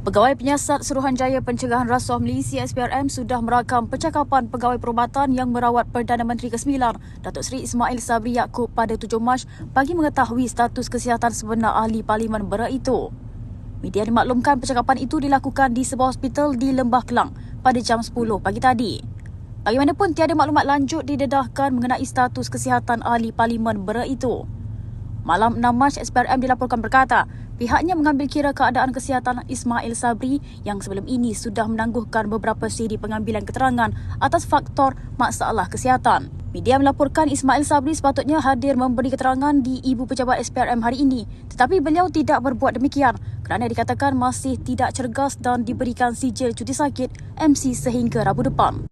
Pegawai Penyiasat Suruhanjaya Pencegahan Rasuah Malaysia SPRM sudah merakam percakapan pegawai perubatan yang merawat Perdana Menteri ke-9 Datuk Seri Ismail Sabri Yaakob pada 7 Mac bagi mengetahui status kesihatan sebenar ahli parlimen Bera itu. Media dimaklumkan percakapan itu dilakukan di sebuah hospital di Lembah Kelang pada jam 10 pagi tadi. Bagaimanapun tiada maklumat lanjut didedahkan mengenai status kesihatan ahli parlimen Bera itu. Malam 6 Mac, SPRM dilaporkan berkata, pihaknya mengambil kira keadaan kesihatan Ismail Sabri yang sebelum ini sudah menangguhkan beberapa siri pengambilan keterangan atas faktor masalah kesihatan. Media melaporkan Ismail Sabri sepatutnya hadir memberi keterangan di Ibu Pejabat SPRM hari ini tetapi beliau tidak berbuat demikian kerana dikatakan masih tidak cergas dan diberikan sijil cuti sakit MC sehingga Rabu depan.